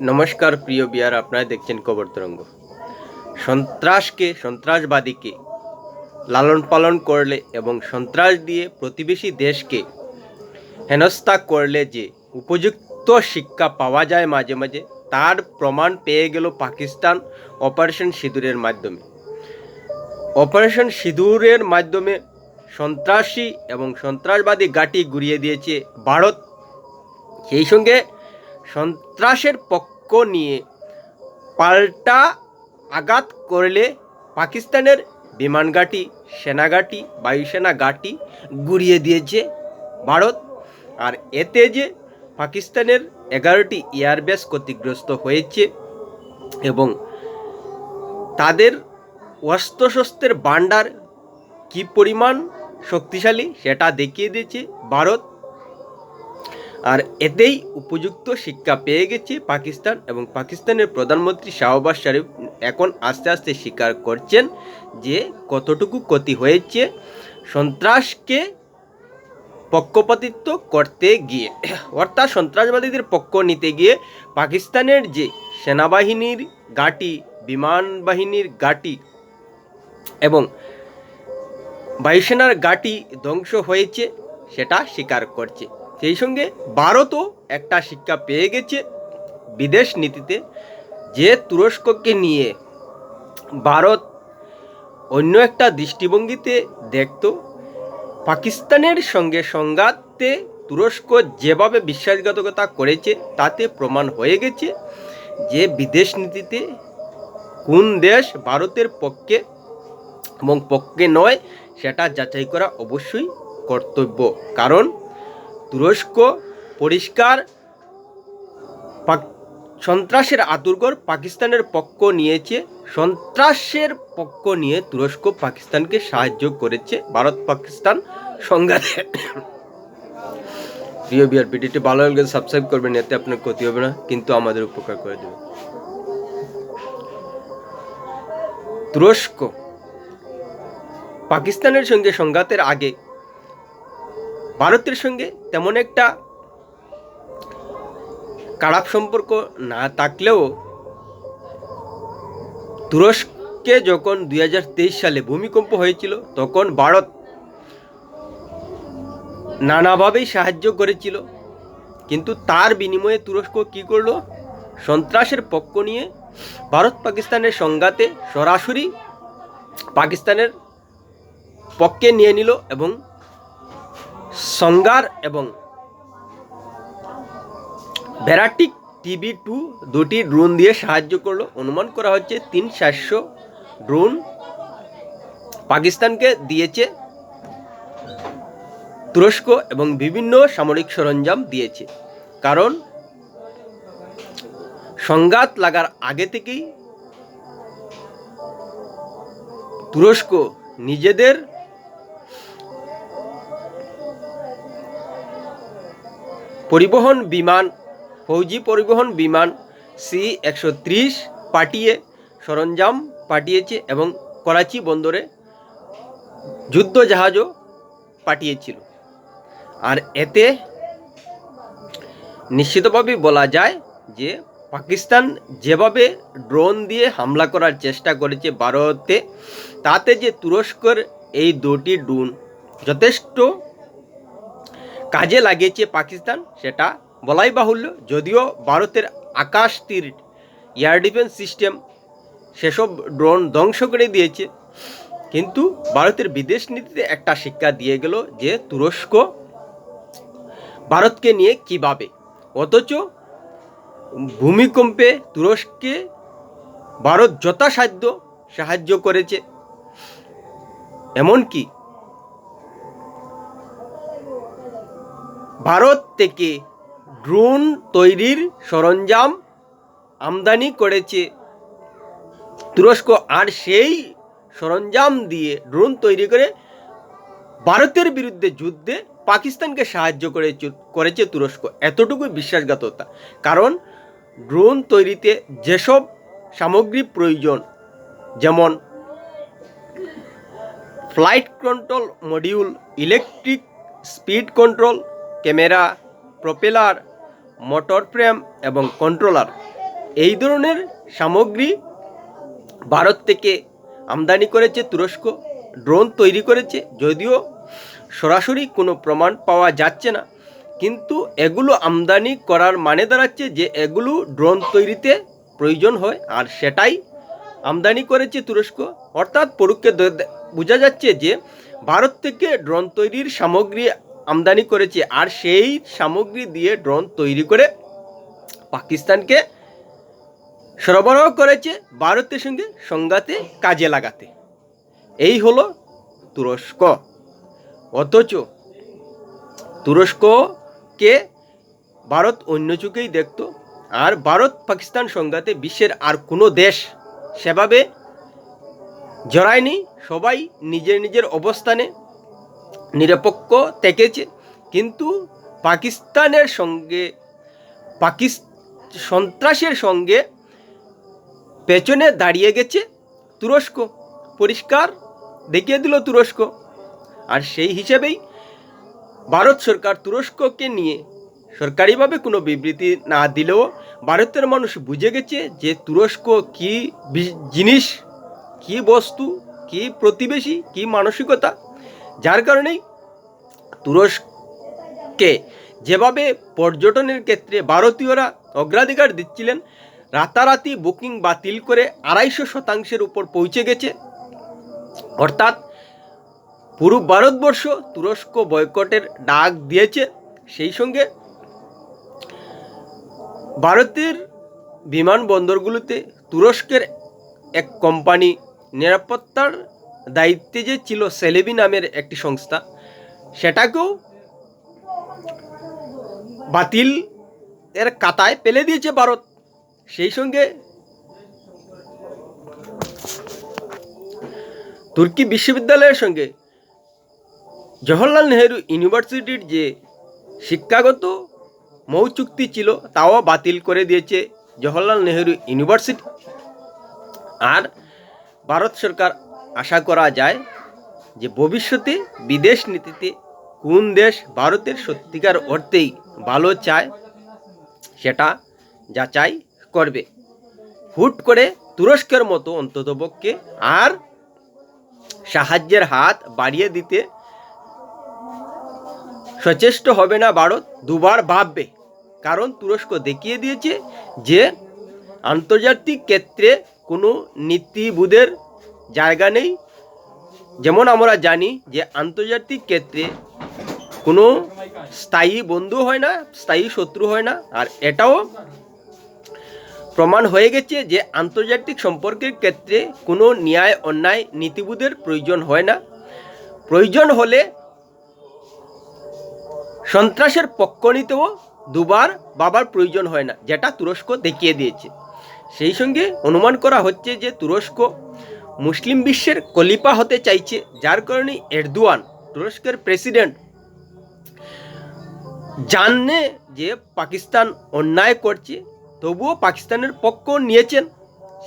নমস্কার, প্রিয় বিয়ার, আপনারা দেখছেন কবর তরঙ্গ। সন্ত্রাসকে, সন্ত্রাসবাদীকে লালন পালন করলে এবং সন্ত্রাস দিয়ে প্রতিবেশী দেশকে হেনস্থা করলে যে উপযুক্ত শিক্ষা পাওয়া যায় মাঝে মাঝে, তার প্রমাণ পেয়ে গেল পাকিস্তান অপারেশন সিঁদুরের মাধ্যমে। অপারেশন সিঁদুরের মাধ্যমে সন্ত্রাসী এবং সন্ত্রাসবাদী গাটি গুড়িয়ে দিয়েছে ভারত। সেই সঙ্গে সন্ত্রাসের পক্ষ নিয়ে পাল্টা আঘাত করলে পাকিস্তানের বিমান ঘাঁটি সেনাঘাঁটি বায়ুসেনা ঘাঁটি গুড়িয়ে দিয়েছে ভারত। আর এতে যে পাকিস্তানের এগারোটি এয়ারবেস ক্ষতিগ্রস্ত হয়েছে এবং তাদের অস্ত্রশস্ত্রের ভাণ্ডার কী পরিমাণ শক্তিশালী সেটা দেখিয়ে দিয়েছে ভারত। আর এতেই উপযুক্ত শিক্ষা পেয়ে গেছে পাকিস্তান এবং পাকিস্তানের প্রধানমন্ত্রী শাহবাজ শরীফ এখন আস্তে আস্তে স্বীকার করছেন যে কতটুকু ক্ষতি হয়েছে সন্ত্রাসকে পক্ষপাতিত্ব করতে গিয়ে। অর্থাৎ সন্ত্রাসবাদীদের পক্ষ নিতে গিয়ে পাকিস্তানের যে সেনাবাহিনীর ঘাঁটি, বিমান বাহিনীর ঘাঁটি এবং বায়ুসেনার ঘাঁটি ধ্বংস হয়েছে, সেটা স্বীকার করছে। সেই সঙ্গে ভারতও একটা শিক্ষা পেয়ে গেছে বিদেশ নীতিতে। যে তুরস্ককে নিয়ে ভারত অন্য একটা দৃষ্টিভঙ্গিতে দেখত, পাকিস্তানের সঙ্গে সংঘাতে তুরস্ক যেভাবে বিশ্বাসঘাতকতা করেছে, তাতে প্রমাণ হয়ে গেছে যে বিদেশ নীতিতে কোন দেশ ভারতের পক্ষে এবং পক্ষে নয়, সেটা যাচাই করা অবশ্যই কর্তব্য। কারণ তুরস্ক, পরিষ্কার সন্ত্রাসের আতুরগর পাকিস্তানের পক্ষ নিয়েছে, সন্ত্রাসের পক্ষ নিয়ে তুরস্ক পাকিস্তানকে সাহায্য করেছে, ভারত পাকিস্তান সংঘাতে। প্রিয় বিয়ার ভিডিওটি ভালো লাগলে সাবস্ক্রাইব করবেন, এতে আপনার ক্ষতি হবে না, কিন্তু আমাদের উপকার করে দেবে। তুরস্ক, পাকিস্তানের সঙ্গে সংঘাতের আগে ভারতের সঙ্গে তেমন একটা খারাপ সম্পর্ক না থাকলেও তুরস্কে যখন দু হাজার তেইশ সালে ভূমিকম্প হয়েছিল, তখন ভারত নানাভাবেই সাহায্য করেছিল। কিন্তু তার বিনিময়ে তুরস্ক কি করল? সন্ত্রাসের পক্ষ নিয়ে ভারত পাকিস্তানের সংঘাতে সরাসরি পাকিস্তানের পক্ষে নিয়ে নিল এবং সংগার এবং ভ্যারাটিক টিভি টু দুটি ড্রোন দিয়ে সাহায্য করল। অনুমান করা হচ্ছে তিন চারশো ড্রোন পাকিস্তানকে দিয়েছে, তুরস্ক এবং বিভিন্ন সামরিক সরঞ্জাম দিয়েছে। কারণ সংঘাত লাগার আগে থেকেই তুরস্ক নিজেদের পরিবহন বিমান, ফৌজি পরিবহন বিমান, সি একশো ত্রিশ পাঠিয়ে সরঞ্জাম পাঠিয়েছে এবং করাচি বন্দরে যুদ্ধ জাহাজও পাঠিয়েছিল। আর এতে নিশ্চিতভাবে বলা যায় যে পাকিস্তান যেভাবে ড্রোন দিয়ে হামলা করার চেষ্টা করেছে ভারতে, তাতে যে তুরস্কর এই দুটি ড্রোন যথেষ্ট কাজে লাগিয়েছে পাকিস্তান, সেটা বলাই বাহুল্য। যদিও ভারতের Akash Teer, air defence system সেসব ড্রোন ধ্বংস করে দিয়েছে। কিন্তু ভারতের বিদেশ নীতিতে একটা শিক্ষা দিয়ে গেল যে তুরস্ক ভারতকে নিয়ে কীভাবে? অথচ ভূমিকম্পে তুরস্কে ভারত যথাসাধ্য সাহায্য করেছে। এমনকি ভারত থেকে ড্রোন তৈরির সরঞ্জাম আমদানি করেছে। তুরস্ক আর সেই সরঞ্জাম দিয়ে ড্রোন তৈরি করে ভারতের বিরুদ্ধে যুদ্ধে পাকিস্তানকে সাহায্য করেছে করেছে তুরস্ক। এতটুকুই বিশ্বাসঘাতকতা। কারণ ড্রোন তৈরিতে যেসব সামগ্রী প্রয়োজন, যেমন flight control module electric speed control camera, propeller, motor frame এবং কন্ট্রোলার। এই ধরনের সামগ্রী ভারত থেকে আমদানি করেছে তুরস্ক। ড্রোন তৈরি করেছে, যদিও সরাসরি কোনো প্রমাণ পাওয়া যাচ্ছে না। কিন্তু এগুলো আমদানি করার মানে দাঁড়াচ্ছে যে এগুলো ড্রোন তৈরিতে প্রয়োজন হয়, আর সেটাই আমদানি করেছে তুরস্ক। অর্থাৎ দ- বোঝা যাচ্ছে যে ভারত থেকে ড্রোন তৈরির সামগ্রী আমদানি করেছে আর সেই সামগ্রী দিয়ে ড্রোন তৈরি করে পাকিস্তানকে সরবরাহ করেছে ভারতের সঙ্গে সংঘাতে কাজে লাগাতে। এই হলো তুরস্ক। অথচ তুরস্ককে ভারত অন্য চোখেই দেখত আর ভারত পাকিস্তান সংঘাতে বিশ্বের আর কোনো দেশ সেভাবে জড়ায়নি। সবাই নিজের নিজের অবস্থানে নিরপেক্ষ থেকেছে। কিন্তু পাকিস্তানের সঙ্গে, পাকিস, সন্ত্রাসের সঙ্গে পেছনে দাঁড়িয়ে গেছে তুরস্ক। পরিষ্কার দেখিয়ে দিল তুরস্ক। আর সেই হিসেবেই ভারত সরকার তুরস্ককে নিয়ে সরকারিভাবে কোনো বিবৃতি না দিলেও ভারতের মানুষ বুঝে গেছে যে তুরস্ক কি জিনিস, কি বস্তু, কি প্রতিবেশী, কি মানসিকতা। যার কারণেই তুরস্ককে যেভাবে পর্যটনের ক্ষেত্রে ভারতীয়রা অগ্রাধিকার দিচ্ছিলেন, রাতারাতি বুকিং বাতিল করে আড়াইশো শতাংশের উপর পৌঁছে গেছে। অর্থাৎ পুরো ভারতবর্ষ তুরস্ক বয়কটের ডাক দিয়েছে। সেই সঙ্গে ভারতের বিমানবন্দরগুলোতে তুরস্কের এক কোম্পানি নিরাপত্তার দায়িত্বে যে ছিল সেলেবি নামের একটি সংস্থা সেটাকেও বাতিল এর কাতায় পেলে দিয়েছে ভারত। সেই সঙ্গে তুর্কি বিশ্ববিদ্যালয়ের সঙ্গে জওহরলাল নেহেরু ইউনিভার্সিটির যে শিক্ষাগত মৌ চুক্তি ছিল, তাও বাতিল করে দিয়েছে জওহরলাল নেহেরু ইউনিভার্সিটি। আর ভারত সরকার আশা করা যায় যে ভবিষ্যতে বিদেশ নীতিতে কোন দেশ ভারতের সত্যিকার অর্থেই ভালো চায় সেটা যাচাই করবে। হুট করে তুরস্কের মতো অন্ততপক্ষে আর সাহায্যের হাত বাড়িয়ে দিতে সচেষ্ট হবে না ভারত, দুবার ভাববে। কারণ তুরস্ক দেখিয়ে দিয়েছে যে আন্তর্জাতিক ক্ষেত্রে কোনো নীতিবোধের জায়গা নেই। যেমন আমরা জানি যে আন্তর্জাতিক ক্ষেত্রে কোনো স্থায়ী বন্ধু হয় না, স্থায়ী শত্রু হয় না। আর এটাও প্রমাণ হয়ে গেছে যে আন্তর্জাতিক সম্পর্কের ক্ষেত্রে কোনো ন্যায়, অন্যায় নীতিবোধের প্রয়োজন হয় না। প্রয়োজন হলে সন্ত্রাসের পক্ষ নিতেও দুবার বাবার প্রয়োজন হয় না, যেটা তুরস্ক দেখিয়ে দিয়েছে। সেই সঙ্গে অনুমান করা হচ্ছে যে তুরস্ক মুসলিম বিশ্বের কলিপা হতে চাইছে, যার কারণে এরদুয়ান, তুরস্কের প্রেসিডেন্ট জানে যে পাকিস্তান অন্যায় করছে, তবুও পাকিস্তানের পক্ষ নিয়েছেন।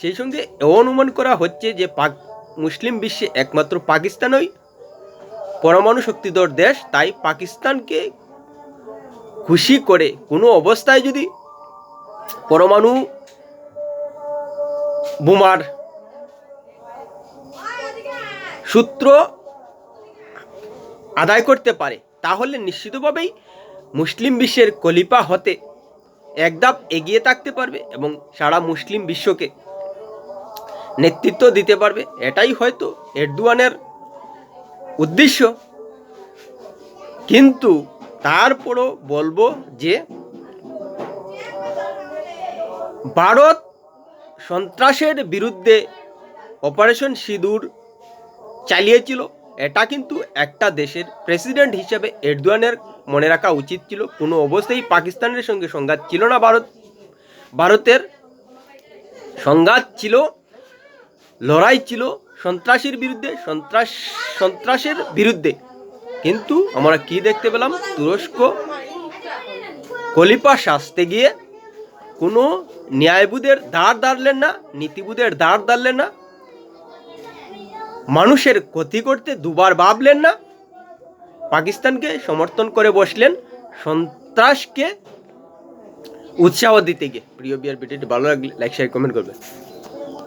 সেই সঙ্গে অনুমান করা হচ্ছে যে পাক, মুসলিম বিশ্বে একমাত্র পাকিস্তানই পরমাণু শক্তিধর দেশ, তাই পাকিস্তানকে খুশি করে কোনো অবস্থায় যদি পরমাণু বোমার সূত্র আদায় করতে পারে, তাহলে নিশ্চিতভাবেই মুসলিম বিশ্বের কলিপা হতে এক ধাপ এগিয়ে থাকতে পারবে এবং সারা মুসলিম বিশ্বকে নেতৃত্ব দিতে পারবে। এটাই হয়তো এরদুয়ানের উদ্দেশ্য। কিন্তু তারপরও বলব যে ভারত সন্ত্রাসের বিরুদ্ধে অপারেশন সিঁদুর চালিয়েছিল। এটা কিন্তু একটা দেশের প্রেসিডেন্ট হিসেবে এরদোয়ানের মনে রাখা উচিত ছিল, কোনো অবস্থায় পাকিস্তানের সঙ্গে সংঘাত ছিল না, ভারত, ভারতের সংঘাত ছিল, লড়াই ছিল সন্ত্রাসের বিরুদ্ধে, সন্ত্রাস, সন্ত্রাসের বিরুদ্ধে। কিন্তু আমরা কি দেখতে পেলাম? তুরস্ক কলিপা শাস্তে গিয়ে কোনো ন্যায়বোধের দাঁড় দাঁড়লেন না নীতিবোধের দাঁড় দাঁড়লেন না। মানুষের ক্ষতি করতে দুবার ভাবলেন না। পাকিস্তানকে সমর্থন করে বসলেন সন্ত্রাসকে উৎসাহ দিতে গিয়ে। প্রিয় বিয়ার ভিডিওটি ভালো লাগলে লাইক শেয়ার কমেন্ট করবে